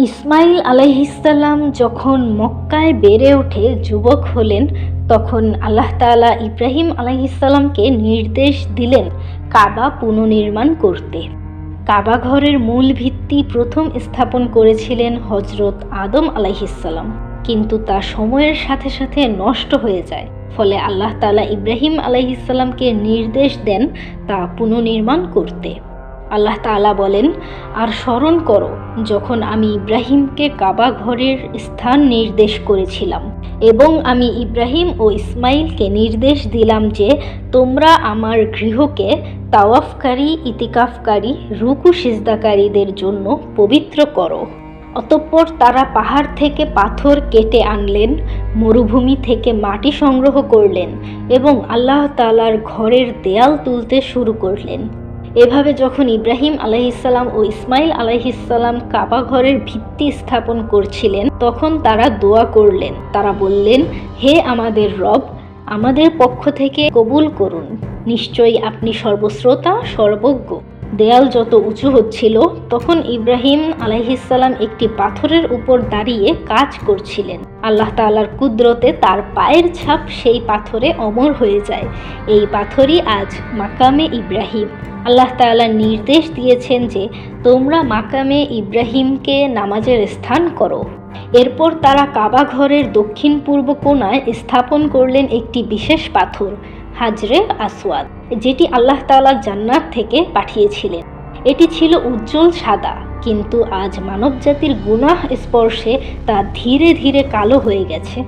ইসমাইল আলাইহিসাল্লাম যখন মক্কায় বেড়ে ওঠে, যুবক হলেন, তখন আল্লাহ তাআলা ইব্রাহিম আলাইহিসাল্লামকে নির্দেশ দিলেন কাবা পুনর্নির্মাণ করতে। কাবা ঘরের মূল ভিত্তি প্রথম স্থাপন করেছিলেন হজরত আদম আলাইহিসাল্লাম কিন্তু তা সময়ের সাথে সাথে নষ্ট হয়ে যায়। ফলে আল্লাহ তাআলা ইব্রাহিম আলাইহিসাল্লামকে নির্দেশ দেন তা পুনর্নির্মাণ করতে। আল্লাহ তাআলা বলেন, আর স্মরণ করো, যখন আমি ইব্রাহিমকে কাবা ঘরের স্থান নির্দেশ করেছিলাম এবং আমি ইব্রাহিম ও ইসমাইলকে নির্দেশ দিলাম যে তোমরা আমার গৃহকে তাওয়াফকারী, ইতিকাফকারী, রুকু সিজদাকারীদের জন্য পবিত্র করো। অতঃপর তারা পাহাড় থেকে পাথর কেটে আনলেন, মরুভূমি থেকে মাটি সংগ্রহ করলেন এবং আল্লাহ তালার ঘরের দেয়াল তুলতে শুরু করলেন। এভাবে যখন ইব্রাহিম আলাইহিসাল্লাম ও ইসমাইল আলাইহিসাল্লাম কাবা ঘরের ভিত্তি স্থাপন করছিলেন, তখন তারা দোয়া করলেন। তারা বললেন, হে আমাদের রব, আমাদের পক্ষ থেকে কবুল করুন। নিশ্চয়ই আপনি সর্বশ্রোতা, সর্বজ্ঞ। দেয়াল যত উঁচু হচ্ছিল, তখন ইব্রাহিম আলাইহিসাল্লাম একটি পাথরের উপর দাঁড়িয়ে কাজ করছিলেন। আল্লাহ তাআলার কুদরতে তার পায়ের ছাপ সেই পাথরে অমর হয়ে যায়। এই পাথরই আজ মাকামে ইব্রাহিম। আল্লাহ তাআলা নির্দেশ দিয়েছেন যে, তোমরা মাকামে ইব্রাহিমকে নামাজের স্থান করো। এরপর তারা কাবা ঘরের দক্ষিণ পূর্ব কোণায় স্থাপন করলেন একটি বিশেষ পাথর। হাজরে আসওয়াদ, যেটি আল্লাহ তাআলা জান্নাত থেকে পাঠিয়েছিলেন। এটি ছিল উজ্জ্বল সাদা, কিন্তু আজ মানবজাতির গুনাহ স্পর্শে তা ধীরে ধীরে কালো হয়ে গেছে।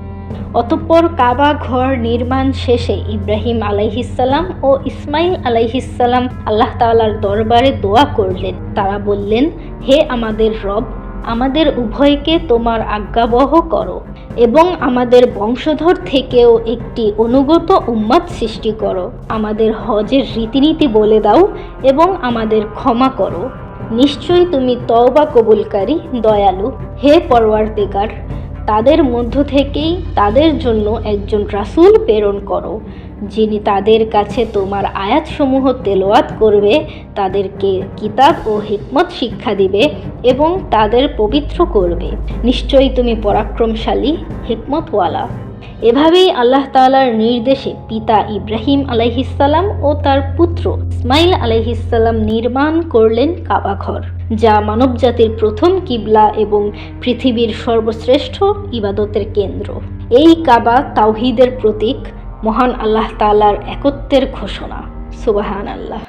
অতঃপর কাবা ঘর নির্মাণ শেষে ইব্রাহিম আলাইহিসাল্লাম ও ইসমাইল আলাইহিসাল্লাম আল্লাহ তাআলার দরবারে দোয়া করলেন। তারা বললেন, হে আমাদের রব আমাদের উভয়কে তোমার আজ্ঞাবহ করো এবং আমাদের বংশধর থেকেও একটি অনুগত উম্মাদ সৃষ্টি করো। আমাদের হজের রীতিনীতি বলে দাও এবং আমাদের ক্ষমা করো। নিশ্চয়ই তুমি তওবা কবুলকারী, দয়ালু। হে পরওয়ারদেগার তাদের মধ্য থেকেই তাদের জন্য একজন রাসুল প্রেরণ করো, যিনি তাদের কাছে তোমার আয়াতসমূহ তেলোয়াত করবে, তাদেরকে কিতাব ও হিকমত শিক্ষা দিবে এবং তাদের পবিত্র করবে। নিশ্চয়ই তুমি পরাক্রমশালী, হিকমতওয়ালা। এভাবেই আল্লাহ তাআলার নির্দেশে পিতা ইব্রাহিম আলাইহিসাল্লাম ও তার পুত্র ইসমাইল আলাইহিসাল্লাম নির্মাণ করলেন কাবাঘর যা মানবজাতির প্রথম কিবলা এবং পৃথিবীর সর্বশ্রেষ্ঠ ইবাদতের কেন্দ্র। এই কাবা তাওহিদের প্রতীক মহান আল্লাহ তাআলার একত্বের ঘোষণা। সুবাহান আল্লাহ